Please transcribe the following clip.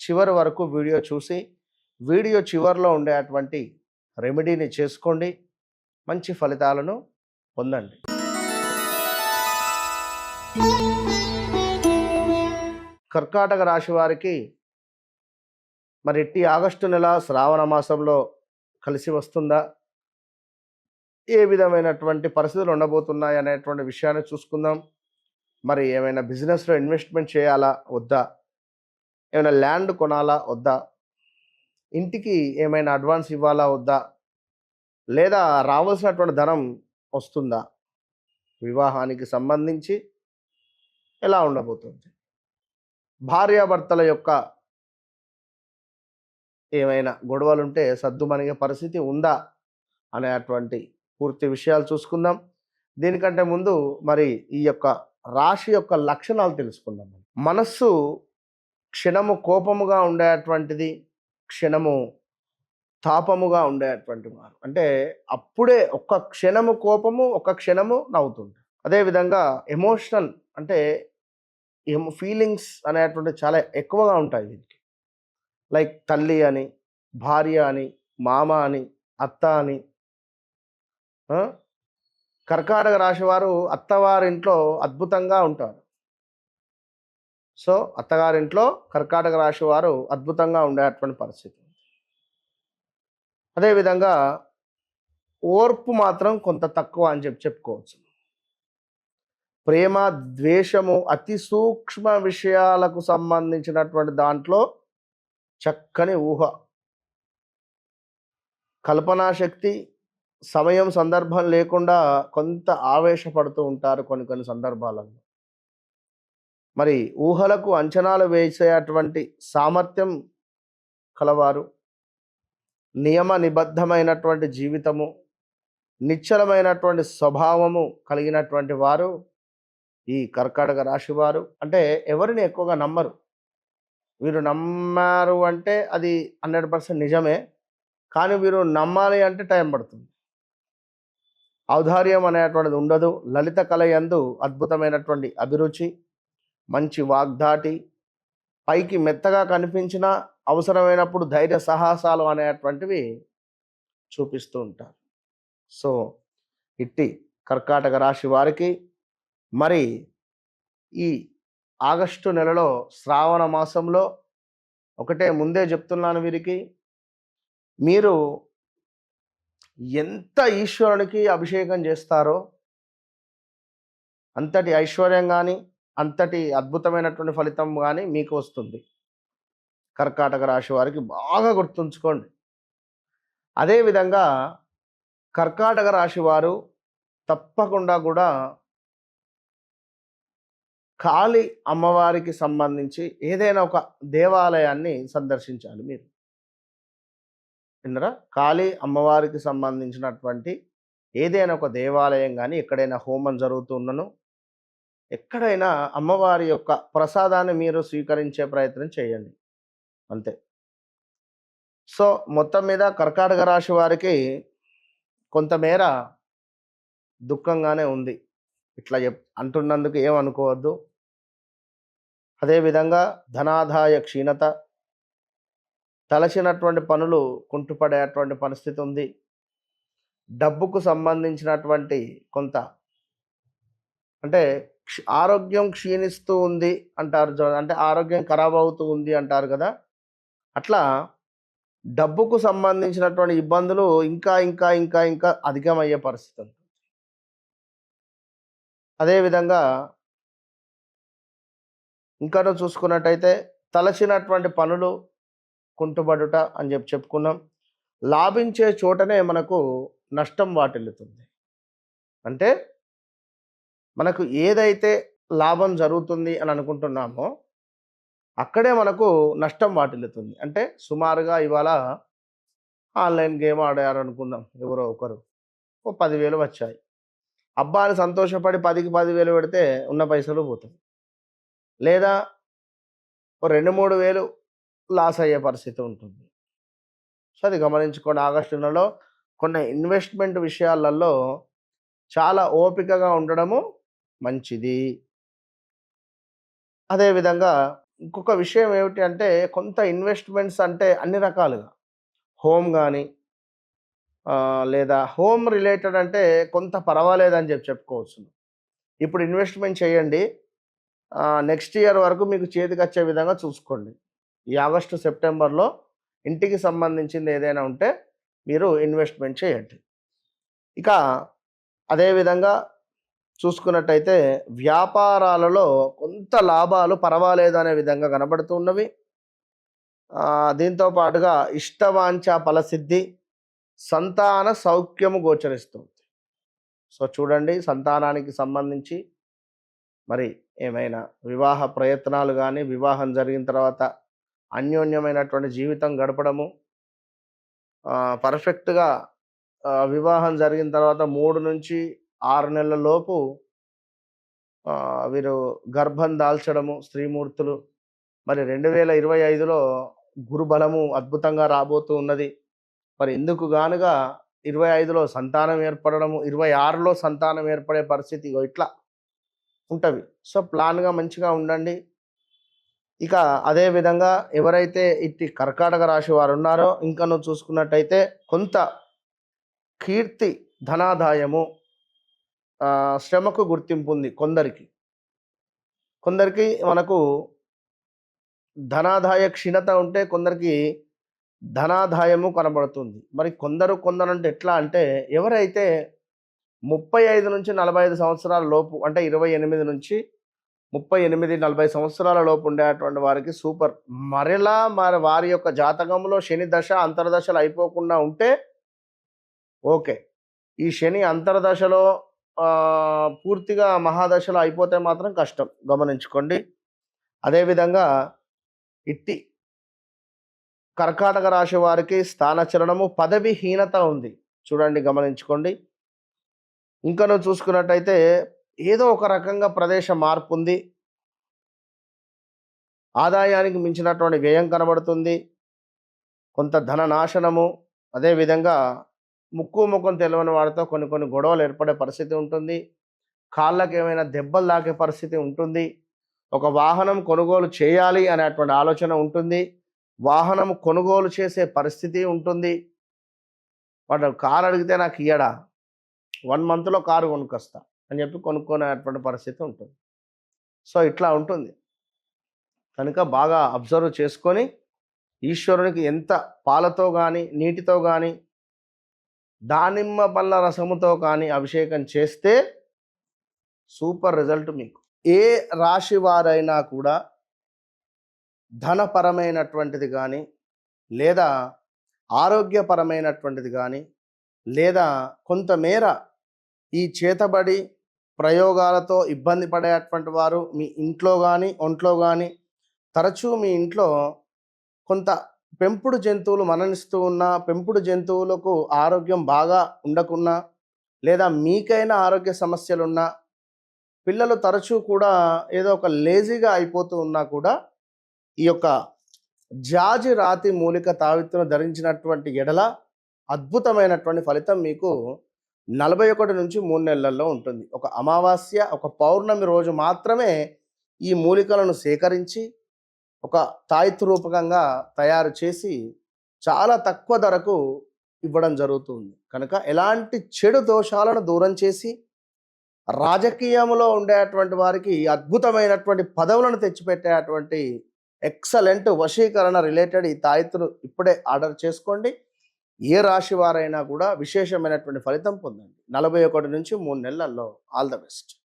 చివరి వరకు వీడియో చూసి వీడియో చివరిలో ఉండేటువంటి రెమెడీని చేసుకోండి. మంచి ఫలితాలను పొందండి. కర్కాటక రాశి వారికి మరి ఎట్టి ఆగస్టు నెల శ్రావణ మాసంలో కలిసి వస్తుందా? ఏ విధమైనటువంటి పరిస్థితులు ఉండబోతున్నాయి అనేటువంటి విషయాన్ని చూసుకుందాం. మరి ఏమైనా బిజినెస్లో ఇన్వెస్ట్మెంట్ చేయాలా? వద్దా? ఏమైనా ల్యాండ్ కొనాలా? వద్దా? ఇంటికి ఏమైనా అడ్వాన్స్ ఇవ్వాలా? వద్దా? లేదా రావాల్సినటువంటి ధనం వస్తుందా? వివాహానికి సంబంధించి ఎలా ఉండబోతుంది? భార్యాభర్తల యొక్క ఏమైనా గొడవలుంటే సర్దుమనిగే పరిస్థితి ఉందా? అనేటువంటి పూర్తి విషయాలు చూసుకుందాం. దీనికంటే ముందు మరి ఈ యొక్క రాశి యొక్క లక్షణాలు తెలుసుకుందాం మనస్సు క్షణము కోపముగా ఉండేటువంటిది క్షణము తాపముగా ఉండేటువంటి వారు. అంటే అప్పుడే ఒక్క క్షణము కోపము ఒక క్షణము నవ్వుతుంది. అదేవిధంగా ఎమోషనల్ అంటే ఏమో ఫీలింగ్స్ అనేటువంటి చాలా ఎక్కువగా ఉంటాయి వీరికి లైక్ తల్లి అని భార్య అని మామ అని అత్త అని. కర్కాటక రాశి వారు అత్తవారింట్లో అద్భుతంగా ఉంటారు. సో అత్తగారింట్లో కర్కాటక రాశి వారు అద్భుతంగా ఉండేటువంటి పరిస్థితి. అదేవిధంగా ఓర్పు మాత్రం కొంత తక్కువ అని చెప్పి చెప్పుకోవచ్చు. ప్రేమ ద్వేషము అతి సూక్ష్మ విషయాలకు సంబంధించినటువంటి దాంట్లో చక్కని ఊహ. కల్పనా శక్తి సమయం సందర్భం లేకుండా కొంత ఆవేశపడుతూ ఉంటారు కొన్ని కొన్ని సందర్భాలలో. మరి ఊహలకు అంచనాలు వేసేటువంటి సామర్థ్యం కలవారు. నియమ నిబద్ధమైనటువంటి జీవితము నిశ్చలమైనటువంటి స్వభావము కలిగినటువంటి వారు ఈ కర్కాటక రాశి వారు. అంటే ఎవరిని ఎక్కువగా నమ్మరు. వీరు నమ్మారు అంటే అది హండ్రెడ్ పర్సెంట్ నిజమే. కానీ వీరు నమ్మాలి అంటే టైం పడుతుంది. ఔదార్యం అనేటువంటిది ఉండదు. లలిత కళ యందు అద్భుతమైనటువంటి అభిరుచి మంచి వాగ్దాటి పైకి మెత్తగా కనిపించిన అవసరమైనప్పుడు ధైర్య సాహసాలు అనేటువంటివి చూపిస్తూ ఉంటారు. సో ఇట్టి కర్కాటక రాశి వారికి మరి ఈ ఆగస్టు నెలలో శ్రావణ మాసంలో ఒకటే ముందే చెప్తున్నాను వీరికి మీరు ఎంత ఈశ్వరునికి అభిషేకం చేస్తారో అంతటి ఐశ్వర్యం కానీ అంతటి అద్భుతమైనటువంటి ఫలితం కానీ మీకు వస్తుంది. కర్కాటక రాశి వారికి బాగా గుర్తుంచుకోండి. అదేవిధంగా కర్కాటక రాశి వారు తప్పకుండా కూడా కాళీ అమ్మవారికి సంబంధించి ఏదైనా ఒక దేవాలయాన్ని సందర్శించాలి మీరు. విన్నరా కాళీ అమ్మవారికి సంబంధించినటువంటి ఏదైనా ఒక దేవాలయం కానీ ఎక్కడైనా హోమం జరుగుతున్నను ఎక్కడైనా అమ్మవారి యొక్క ప్రసాదాన్ని మీరు స్వీకరించే ప్రయత్నం చేయండి. అంతే. సో మొత్తం మీద కర్కాటక రాశి వారికి కొంతమేర దుఃఖంగానే ఉంది. ఇట్లా చెప్ అంటున్నందుకు ఏమనుకోవద్దు. అదేవిధంగా ధనాదాయ క్షీణత తలచినటువంటి పనులు కుంటుపడేటువంటి పరిస్థితి ఉంది. డబ్బుకు సంబంధించినటువంటి కొంత అంటే ఆరోగ్యం క్షీణిస్తూ ఉంది అంటారు అంటే ఆరోగ్యం ఖరాబ్ అవుతూ ఉంది అంటారు కదా. అట్లా డబ్బుకు సంబంధించినటువంటి ఇబ్బందులు ఇంకా ఇంకా ఇంకా ఇంకా అధికమయ్యే పరిస్థితి అదేవిధంగా ఇంకా చూసుకున్నట్టయితే తలచినటువంటి పనులు కుంటుబడుట అని చెప్పి చెప్పుకున్నాం. లాభించే చోటనే మనకు నష్టం వాటిల్లుతుంది. అంటే మనకు ఏదైతే లాభం జరుగుతుంది అని అనుకుంటున్నామో అక్కడే మనకు నష్టం వాటిల్లుతుంది. అంటే సుమారుగా ఇవాళ ఆన్లైన్ గేమ్ ఆడారు అనుకుందాం ఎవరో ఒకరు. ఓ పదివేలు వచ్చాయి. అబ్బా అని సంతోషపడి పదికి పదివేలు పెడితే ఉన్న పైసలు పోతాయి. లేదా ఓ రెండు మూడు వేలు లాస్ అయ్యే పరిస్థితి ఉంటుంది. సో అది గమనించుకోండి. ఆగస్టు నెలలో కొన్ని ఇన్వెస్ట్మెంట్ విషయాలలో చాలా ఓపికగా ఉండడము మంచిది. అదేవిధంగా ఇంకొక విషయం ఏమిటి అంటే కొంత ఇన్వెస్ట్మెంట్స్ అంటే అన్ని రకాలుగా. హోమ్ కానీ లేదా హోమ్ రిలేటెడ్ అంటే కొంత పర్వాలేదని చెప్పి చెప్పుకోవచ్చు ఇప్పుడు ఇన్వెస్ట్మెంట్ చేయండి. నెక్స్ట్ ఇయర్ వరకు మీకు చేతికి వచ్చే విధంగా చూసుకోండి. ఈ ఆగస్టు సెప్టెంబర్లో ఇంటికి సంబంధించింది ఏదైనా ఉంటే మీరు ఇన్వెస్ట్మెంట్ చేయండి. ఇక అదేవిధంగా చూసుకున్నట్టయితే వ్యాపారాలలో కొంత లాభాలు పర్వాలేదు అనే విధంగా కనబడుతున్నవి దీంతో పాటుగా ఇష్టవాంఛ ఫలసిద్ధి సంతాన సౌఖ్యము గోచరిస్తుంది. సో చూడండి సంతానానికి సంబంధించి మరి ఏమైనా వివాహ ప్రయత్నాలు కానీ వివాహం జరిగిన తర్వాత అన్యోన్యమైనటువంటి జీవితం గడపడము పర్ఫెక్ట్గా వివాహం జరిగిన తర్వాత మూడు నుంచి ఆరు నెలల లోపు వీరు గర్భం దాల్చడము స్త్రీమూర్తులు. మరి రెండు వేల ఇరవై ఐదులో గురుబలము అద్భుతంగా రాబోతూ ఉన్నది. మరి ఎందుకు గానుగా ఇరవై ఐదులో సంతానం ఏర్పడడము ఇరవై ఆరులో సంతానం ఏర్పడే పరిస్థితి ఇట్లా ఉంటుంది. సో ప్లాన్గా మంచిగా ఉండండి. ఇక అదే విధంగా ఎవరైతే ఇట్టి కర్కాటక రాశి వారు ఉన్నారో ఇంకా నువ్వు చూసుకున్నట్టయితే కొంత కీర్తి ధనాదాయము శ్రమకు గుర్తింపు ఉంది కొందరికి. కొందరికి మనకు ధనాదాయ క్షీణత ఉంటే కొందరికి ధనాదాయము కనబడుతుంది. మరి కొందరు కొందరు అంటే ఎట్లా అంటే ఎవరైతే ముప్పై ఐదు నుంచి నలభై ఐదు సంవత్సరాల లోపు అంటే ఇరవై ఎనిమిది నుంచి ముప్పై ఎనిమిది నలభై సంవత్సరాల లోపు ఉండేటువంటి వారికి సూపర్. మరలా మరి వారి యొక్క జాతకంలో శని దశ అంతర్దశలు అయిపోకుండా ఉంటే ఓకే. ఈ శని అంతర్దశలో పూర్తిగా మహాదశలో అయిపోతే మాత్రం కష్టం. గమనించుకోండి. అదేవిధంగా ఇట్టి కర్కాటక రాశి వారికి స్థానచలనము పదవిహీనత ఉంది. చూడండి గమనించుకోండి. ఇంకా నువ్వు చూసుకున్నట్టయితే ఏదో ఒక రకంగా ప్రదేశ మార్పు ఉంది ఆదాయానికి మించినటువంటి వ్యయం కనబడుతుంది. కొంత ధన నాశనము అదేవిధంగా ముక్కు ముఖం తెలియని వాడితో కొన్ని కొన్ని గొడవలు ఏర్పడే పరిస్థితి ఉంటుంది. కాళ్ళకి ఏమైనా దెబ్బలు తాకే పరిస్థితి ఉంటుంది. ఒక వాహనం కొనుగోలు చేయాలి అనేటువంటి ఆలోచన ఉంటుంది. వాహనం కొనుగోలు చేసే పరిస్థితి ఉంటుంది. వాడు కారు అడిగితే నాకు ఇయ్యడా? వన్ మంత్లో కారు కొనుక్కొస్తా అని చెప్పి కొనుక్కునేటువంటి పరిస్థితి ఉంటుంది. సో ఇట్లా ఉంటుంది. కనుక బాగా అబ్జర్వ్ చేసుకొని ఈశ్వరునికి ఎంత పాలతో కానీ నీటితో కానీ దానిమ్మ పళ్ళ రసముతో కానీ అభిషేకం చేస్తే సూపర్ రిజల్ట్ మీకు. ఏ రాశి వారైనా కూడా ధనపరమైనటువంటిది కానీ లేదా ఆరోగ్యపరమైనటువంటిది కానీ లేదా కొంతమేర ఈ చేతబడి ప్రయోగాలతో ఇబ్బంది పడేటువంటి వారు మీ ఇంట్లో కానీ ఒంట్లో కానీ తరచూ మీ ఇంట్లో కొంత పెంపుడు జంతువులు మరణిస్తూ ఉన్నా పెంపుడు జంతువులకు ఆరోగ్యం బాగా ఉండకున్నా లేదా మీకైనా ఆరోగ్య సమస్యలున్నా పిల్లలు తరచూ కూడా ఏదో ఒక లేజీగా అయిపోతూ ఉన్నా కూడా ఈ యొక్క జాజి రాతి మూలిక తావిత్తును ధరించినటువంటి ఎడల అద్భుతమైనటువంటి ఫలితం మీకు నలభై ఒకటి నుంచి మూడు నెలల్లో ఉంటుంది. ఒక అమావాస్య ఒక పౌర్ణమి రోజు మాత్రమే ఈ మూలికలను సేకరించి ఒక తాయిత్ రూపకంగా తయారు చేసి చాలా తక్కువ ధరకు ఇవ్వడం జరుగుతుంది. కనుక ఎలాంటి చెడు దోషాలను దూరం చేసి రాజకీయంలో ఉండేటువంటి వారికి అద్భుతమైనటువంటి పదవులను తెచ్చిపెట్టేటువంటి ఎక్సలెంట్ వశీకరణ రిలేటెడ్ ఈ తాయితును ఇప్పుడే ఆర్డర్ చేసుకోండి. ఏ రాశి వారైనా కూడా విశేషమైనటువంటి ఫలితం పొందండి. నలభై ఒకటి నుంచి మూడు నెలల్లో. All the best.